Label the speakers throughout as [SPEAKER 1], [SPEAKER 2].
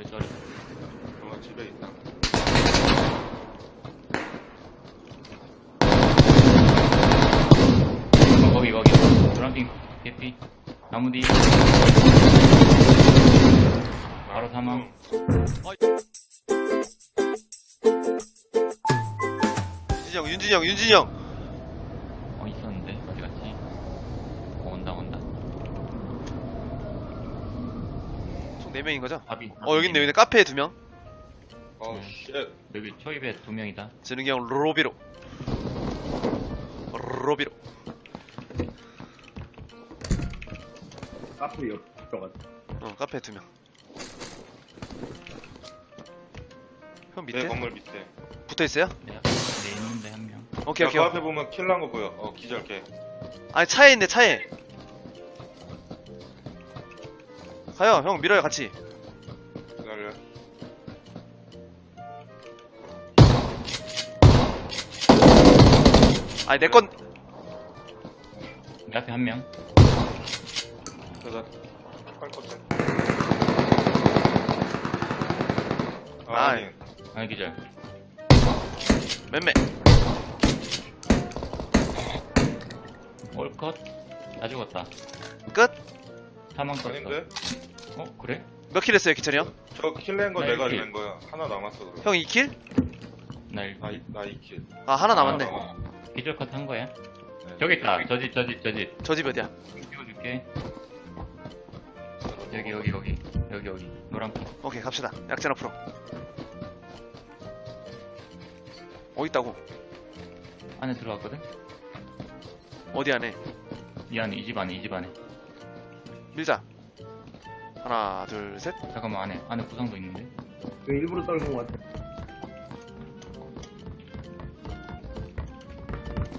[SPEAKER 1] 쏘리 쏘리
[SPEAKER 2] 어, 집에 있다.
[SPEAKER 1] 어, 거기 거기. 노란핑 개피. 나무 뒤. 바로 사망
[SPEAKER 3] 윤진이 형, 윤진이 형, 윤진이 형.
[SPEAKER 1] 어 있었는데 어디 갔지 어, 온다 온다
[SPEAKER 3] 총 4명인 거죠?
[SPEAKER 1] 밥이
[SPEAKER 3] 어, 여기 있네, 여기 있네. 카페에 2명.
[SPEAKER 2] 어,
[SPEAKER 1] 네.
[SPEAKER 2] 쉣.
[SPEAKER 1] 여기 초입에 두 명이다
[SPEAKER 3] 지능이 형, 로비로. 로비로.
[SPEAKER 4] 카페 옆 들어갔어.
[SPEAKER 3] 어, 카페에 2명.
[SPEAKER 2] 형내
[SPEAKER 3] 밑에?
[SPEAKER 2] 건물 밑에.
[SPEAKER 3] 붙어 있어요?
[SPEAKER 1] 내 있는데 한명
[SPEAKER 3] 오케이,
[SPEAKER 2] 야,
[SPEAKER 3] 오케이.
[SPEAKER 2] 그 앞에 보면 킬난 거 보여. 어, 기절게.
[SPEAKER 3] 아니, 차에 있네, 차에. 가요, 형, 밀어요, 같이.
[SPEAKER 2] 기다려.
[SPEAKER 3] 아니, 내 건,
[SPEAKER 1] 내 앞에 한명
[SPEAKER 2] 그래서 할 것들. 아,
[SPEAKER 3] 아이.
[SPEAKER 2] 아니.
[SPEAKER 1] 아니 기절
[SPEAKER 3] 맴매.
[SPEAKER 1] 올 컷 다 죽었다
[SPEAKER 3] 끝?
[SPEAKER 1] 사망 떴어
[SPEAKER 2] 아닌데?
[SPEAKER 1] 어 그래?
[SPEAKER 3] 몇 킬 했어요, 기철이 형?
[SPEAKER 2] 저 킬낸
[SPEAKER 1] 거나
[SPEAKER 2] 내가. 낸 거야. 하나 남았어, 그럼.
[SPEAKER 3] 형 2킬?
[SPEAKER 1] 나 일-
[SPEAKER 2] 나, 이- 나 2킬.
[SPEAKER 3] 아, 하나 남았네.
[SPEAKER 2] 어.
[SPEAKER 1] 기절 컷 한 거야?
[SPEAKER 2] 네.
[SPEAKER 1] 저기 있다 저집 저집 저집
[SPEAKER 3] 저 집 어디야?
[SPEAKER 1] 찍어줄게 여기 여기 여기 여기 여기 노란핑
[SPEAKER 3] 오케이, 갑시다. 약전 앞으로. 어디 있다고?
[SPEAKER 1] 안에 들어왔거든?
[SPEAKER 3] 어디 안에?
[SPEAKER 1] 이 안에 이 집 안에 이 집 안에
[SPEAKER 3] 밀자. 하나, 둘, 셋.
[SPEAKER 1] 잠깐만 안에 안에 구상도 있는데
[SPEAKER 4] 그 일부러 떨군 것 같아.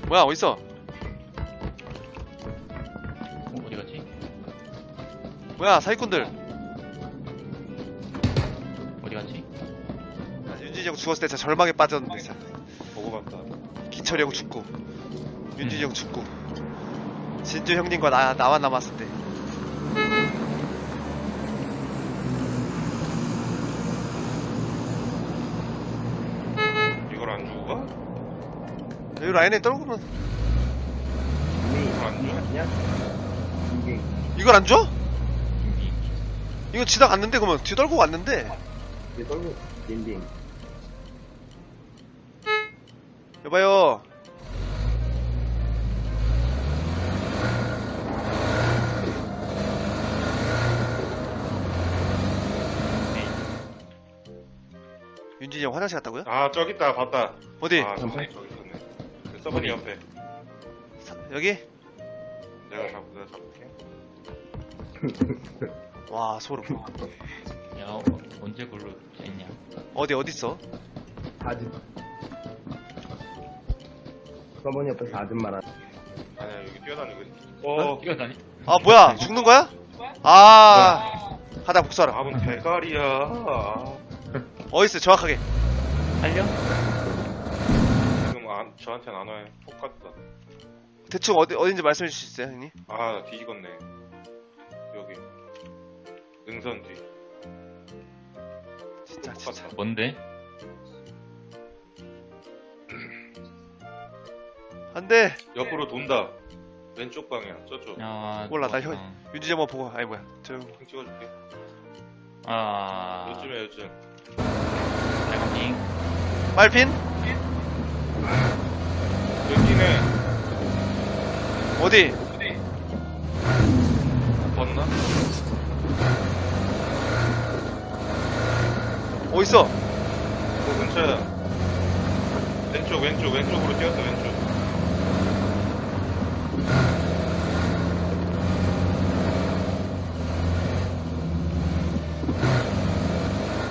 [SPEAKER 3] 뭐야, 어딨어?
[SPEAKER 1] 어, 어디 갔지?
[SPEAKER 3] 뭐야, 사기꾼들.
[SPEAKER 1] 어디 갔지?
[SPEAKER 3] 아, 윤진이 형 죽었을 때 진짜 절망에 빠졌는데, 진짜.
[SPEAKER 2] 보고 갔다.
[SPEAKER 3] 기철이 형 죽고, 윤진이 형 죽고, 진주 형님과 나, 나만 남았을 때.
[SPEAKER 2] 이걸 안 주고 가?
[SPEAKER 3] 여기 라인에 떨구면,
[SPEAKER 2] 이걸 안 줘?
[SPEAKER 3] 이거 지다 갔는데, 그러면. 뒤 떨고 왔는데.
[SPEAKER 4] 이게 떨고 딘딘.
[SPEAKER 3] 여봐요. 윤진이 형 화장실 갔다고요?
[SPEAKER 2] 아, 저기 있다. 봤다.
[SPEAKER 3] 어디?
[SPEAKER 2] 아, 저기, 저기 서버니
[SPEAKER 1] 어디?
[SPEAKER 2] 옆에.
[SPEAKER 3] 사- 여기?
[SPEAKER 2] 내가 잡, 내가 잡을게.
[SPEAKER 3] 와, 소름.
[SPEAKER 1] 야 어, 언제 글로 쨌냐
[SPEAKER 3] 어디, 어디 있어?
[SPEAKER 4] 사집. 서버니 옆에 사집만 한.
[SPEAKER 2] 아니야, 여기 뛰어다니고 있어. 어,
[SPEAKER 1] 뛰어다니
[SPEAKER 3] 아, 뭐야? 죽는 거야? 아, 하다 복수하라.
[SPEAKER 2] 밥은 대가리야. 아,
[SPEAKER 3] 어디 있어, 정확하게.
[SPEAKER 1] 살려?
[SPEAKER 2] 안, 저한테는 안 와요. 폭 같다.
[SPEAKER 3] 대충 어디, 어딘지 말씀해 주실 수 있어요, 형님?
[SPEAKER 2] 아, 나 뒤집었네. 여기. 능선 뒤.
[SPEAKER 3] 진짜,
[SPEAKER 2] 폭
[SPEAKER 3] 진짜.
[SPEAKER 2] 같다.
[SPEAKER 1] 뭔데?
[SPEAKER 3] 안 돼.
[SPEAKER 2] 옆으로 돈다. 왼쪽 방향, 저쪽.
[SPEAKER 1] 야
[SPEAKER 3] 몰라, 나
[SPEAKER 1] 좋았다.
[SPEAKER 3] 윤진이 한번 보고, 아니, 뭐야. 저, 형.
[SPEAKER 2] 핑 찍어줄게.
[SPEAKER 1] 아
[SPEAKER 2] 요즘에 요즘.
[SPEAKER 1] 빨간핑
[SPEAKER 3] 빨핀?
[SPEAKER 2] 여기네.
[SPEAKER 3] 어디?
[SPEAKER 2] 봤나?
[SPEAKER 3] 어디 있어?
[SPEAKER 2] 그 근처야. 왼쪽, 왼쪽, 왼쪽으로 뛰었어, 왼쪽.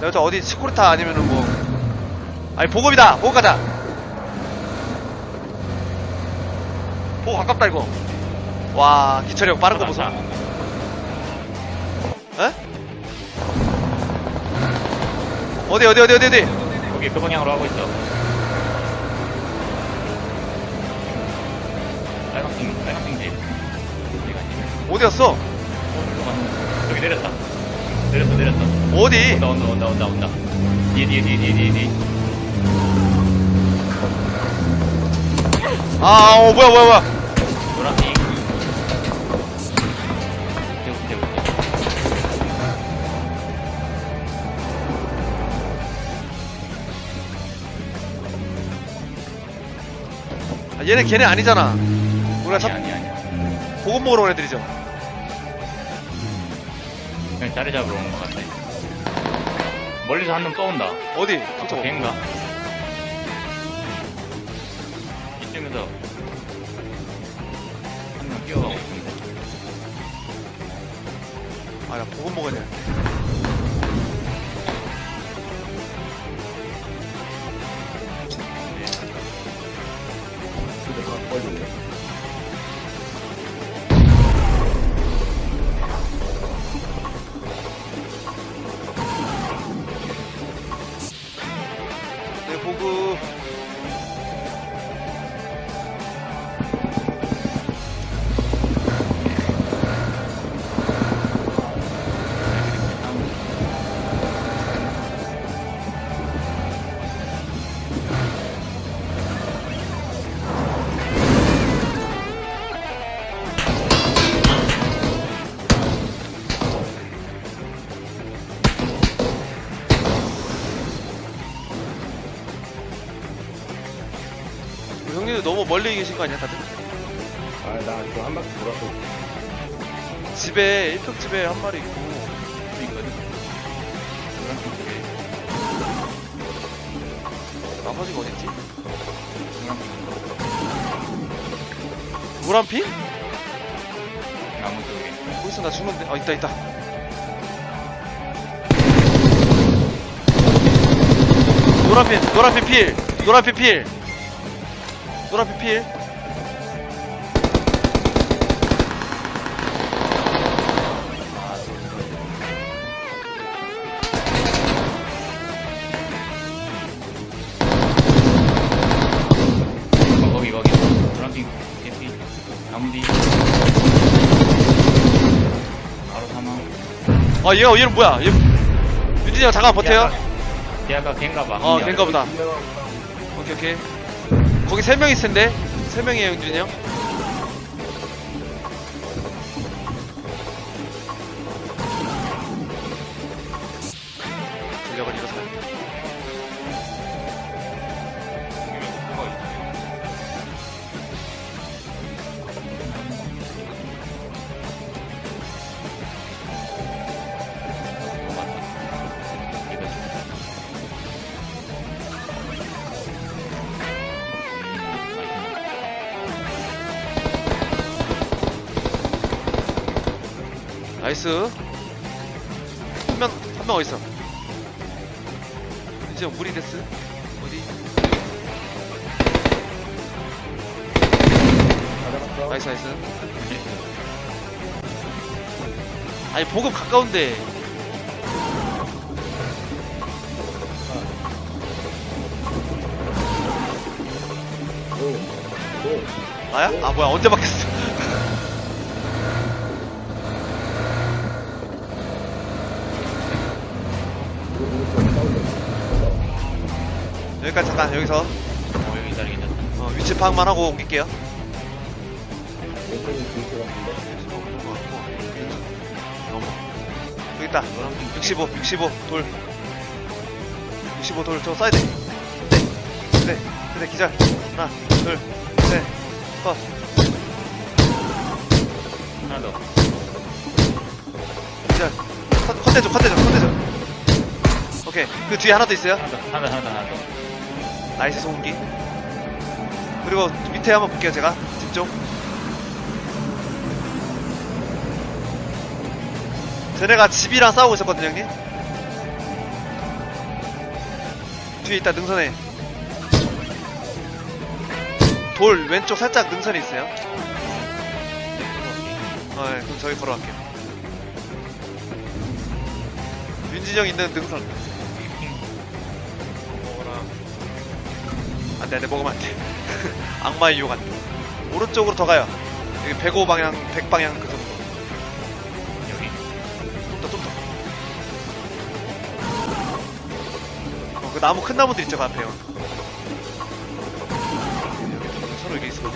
[SPEAKER 3] 여자 어디 스코르타 아니면은 뭐 아니 보급이다 보급 가자 보급 가깝다 이거 와 기철이 형 빠른 거 보소 에? 어디 어디 어디 어디 어디
[SPEAKER 1] 여기 그 방향으로 하고 있어 빨간핑 빨간핑 집 어디?
[SPEAKER 3] 어,
[SPEAKER 1] 갔네. 저기 내렸다 내렸어, 내렸어.
[SPEAKER 3] 어디?
[SPEAKER 1] 온다, 온다, 온다, 온다, 온다. 뒤에, 뒤에, 뒤에, 뒤에, 뒤에,
[SPEAKER 3] 아, 어, 뭐야, 뭐야, 뭐야.
[SPEAKER 1] 노란핑.
[SPEAKER 3] 아, 얘네 걔네 아니잖아. 우리가
[SPEAKER 1] 아니,
[SPEAKER 3] 참
[SPEAKER 1] 아니, 아니.
[SPEAKER 3] 보급 먹으러 온 애들이죠.
[SPEAKER 1] 그냥 자리 잡으러 오는 것 같아. 멀리서 한 놈 또 온다.
[SPEAKER 3] 어디?
[SPEAKER 1] 아까
[SPEAKER 3] 저거.
[SPEAKER 1] 걔인가? 이쯤에서 한명 뛰어가고.
[SPEAKER 3] 아, 나 보급 먹어야 돼. 내 보급. 형님들 너무 멀리 계신 거 아니야, 다들?
[SPEAKER 4] 아, 나 지금 한 바퀴 돌았어.
[SPEAKER 3] 집에, 1평 집에 한 마리 있고.
[SPEAKER 1] 또 있거든. 노란핑.
[SPEAKER 3] 나머지가 어딨지?
[SPEAKER 1] 노란핑
[SPEAKER 3] 노란핑?
[SPEAKER 1] 나무 쪽에.
[SPEAKER 3] 거기서 나 죽는데. 아, 있다, 있다. 노란핀, 노란핀 필! 노란핀 필! 노란핀 필!
[SPEAKER 1] 어, 거기, 거기. 노란핑 개피. 나무 뒤. 바로 사망.
[SPEAKER 3] 아, 얘가, 얘는 뭐야? 얘, 윤진이 형 잠깐 버텨요.
[SPEAKER 1] 걔 아까 걔인가 봐.
[SPEAKER 3] 어,
[SPEAKER 1] 야,
[SPEAKER 3] 걔인가 보다. 오케이, 오케이. 거기 세 명 있을 텐데? 세 명이에요, 윤진이 형. 전력을 잃어서. 나이스. 한 명, 한 명 어딨어? 이제 무리 됐어? 어디? 나이스, 나이스. 아니, 보급 가까운데. 나야? 아, 뭐야, 언제 바뀌었어? 여기까지 잠깐, 여기서.
[SPEAKER 1] 어, 여기 자리 괜찮다.
[SPEAKER 3] 어, 위치 파악만 하고 옮길게요. 여기 있다. 65, 65, 돌. 65, 돌, 저 쏴야 돼. 네, 네, 네, 기절. 하나, 둘, 셋, 컷.
[SPEAKER 1] 하나 더.
[SPEAKER 3] 기절. 컷, 컷대줘, 컷대줘, 컷대줘. 오케이. 그 뒤에 하나 더 있어요.
[SPEAKER 1] 하나 더, 하나 더, 하나 더.
[SPEAKER 3] 나이스 소음기. 그리고 밑에 한번 볼게요, 제가. 집중. 쟤네가 집이랑 싸우고 있었거든요, 형님. 뒤에 있다, 능선에. 돌 왼쪽 살짝 능선이 있어요. 어, 네, 그럼 저기 걸어갈게요. 윤진이 형 있는 능선. 안돼 안돼 먹으면 안돼. 악마의 유혹 안돼. 오른쪽으로 더 가요. 여기 105 방향 100 방향 그 정도.
[SPEAKER 1] 여기?
[SPEAKER 3] 좀더좀더. 어, 그 나무 큰 나무들 있죠 그 앞에. 여기 서로 이게
[SPEAKER 4] 있으면.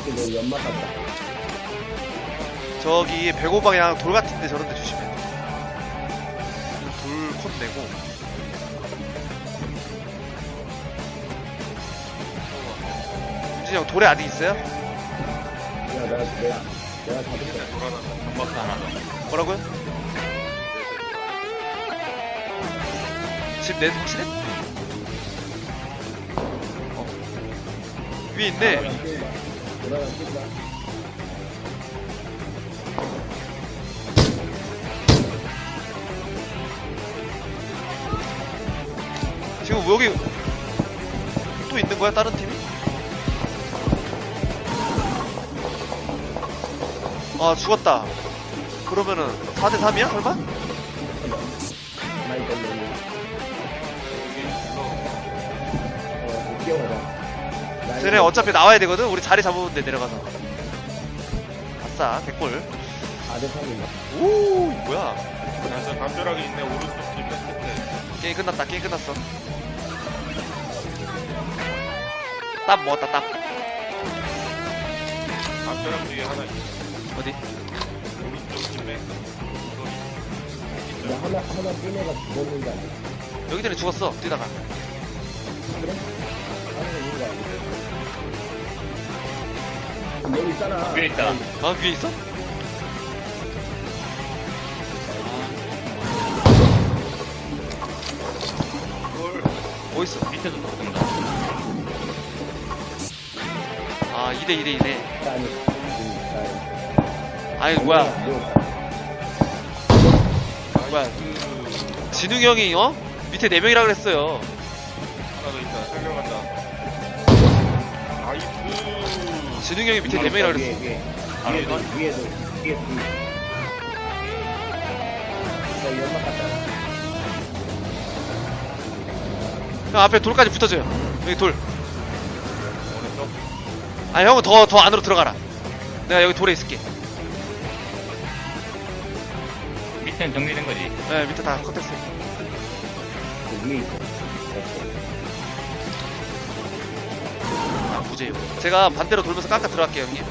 [SPEAKER 3] 저기 105 방향 돌 같은데 저런데 주시면 돌 콘 내고. 진이 형 돌에 아직 있어요?
[SPEAKER 4] 야, 내가, 내가, 내가
[SPEAKER 1] 하나 더.
[SPEAKER 3] 뭐라고요? 집 내, 확실해? 어. 위에 있네. 지금 뭐 여기 또 있는 거야 다른 팀이? 아 죽었다. 그러면은 4대 3이야 설마? 쟤네 어차피 나와야 되거든? 우리 자리 잡으면 돼 내려가서. 아싸 개꿀.
[SPEAKER 4] 4대 3인가?
[SPEAKER 3] 오 뭐야?
[SPEAKER 2] 그래서 담벼락이 있네 오른쪽 집 끝에
[SPEAKER 3] 게임 끝났다 게임 끝났어. 딱 먹었다 딱
[SPEAKER 2] 담벼락 뒤에 하나 있어
[SPEAKER 3] 어디?
[SPEAKER 2] 오른쪽
[SPEAKER 4] 나 하나, 하나 뛴 애가 죽었는데 아니야?
[SPEAKER 3] 여기 전에 죽었어 뛰다가
[SPEAKER 4] 그래? 하나 있는 거 아니야? 그럼 여기 있잖아.
[SPEAKER 1] 위에 있다.
[SPEAKER 3] 아 위에 있어? 어딨어?
[SPEAKER 1] 밑에도 또 뜬다.
[SPEAKER 3] 아 2대 2대 2대
[SPEAKER 4] 아니, 음,
[SPEAKER 3] 아니
[SPEAKER 4] 아니.
[SPEAKER 3] 뭐야
[SPEAKER 4] 뭐야?
[SPEAKER 3] 진웅이 형이 어? 밑에 4명이라 그랬어요
[SPEAKER 2] 하나 더 있다 설명한다 나이스
[SPEAKER 3] 진웅이 형이 밑에 4명이라
[SPEAKER 4] 위에,
[SPEAKER 3] 그랬어
[SPEAKER 4] 위에.
[SPEAKER 1] 바로
[SPEAKER 4] 위에도,
[SPEAKER 1] 이거?
[SPEAKER 4] 위에도, 위에 둘. 나 연막 갔다.
[SPEAKER 3] 형 앞에 돌까지 붙어줘요 여기 돌
[SPEAKER 2] 오른쪽
[SPEAKER 3] 아 형은 더 더 안으로 들어가라 내가 여기 돌에 있을게
[SPEAKER 1] 밑에는 정리된 거지.
[SPEAKER 3] 네 밑에 다 컷했어
[SPEAKER 4] 그 위에 있어. 됐어.
[SPEAKER 3] 아 무제요 제가 반대로 돌면서 깎아 들어갈게요 형님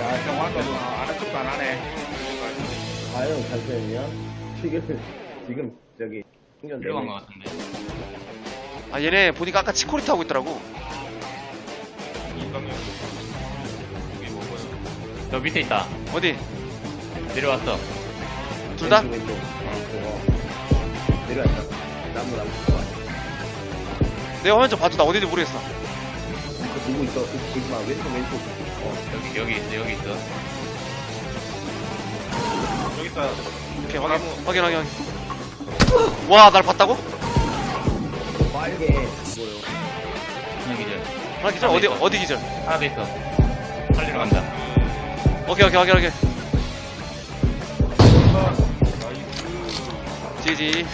[SPEAKER 2] 야 정확도 아래쪽도 안 하네
[SPEAKER 4] 과연 잠시만요. 지금, 지금, 저기, 충전
[SPEAKER 1] 들어간 것 같은데.
[SPEAKER 3] 아 얘네 보니까 아까 치코리타 하고 있더라고
[SPEAKER 2] 먹어요
[SPEAKER 1] 저 밑에 있다.
[SPEAKER 3] 어디?
[SPEAKER 1] 내려왔어.
[SPEAKER 3] 둘 다?
[SPEAKER 4] 왼쪽, 왼쪽. 어, 어. 내려왔다. 나무, 나무. 좋아.
[SPEAKER 3] 내가 화면 좀 봐줘 나 어딘지 모르겠어
[SPEAKER 4] 그 누구 있어? 그, 보지 마. 왼쪽, 왼쪽. 어.
[SPEAKER 1] 여기, 여기 있어, 여기 있어.
[SPEAKER 2] 여기 있다
[SPEAKER 3] 오케이 확인 확인 확인 확인 와날 봤다고?
[SPEAKER 4] 빨개. 뭐요?
[SPEAKER 1] 하나 기절.
[SPEAKER 3] 하나 기절? 어디 어디 기절?
[SPEAKER 1] 하나 더 있어. 살리러 간다.
[SPEAKER 3] 오케이 오케이 확인
[SPEAKER 2] 나이스
[SPEAKER 3] 지지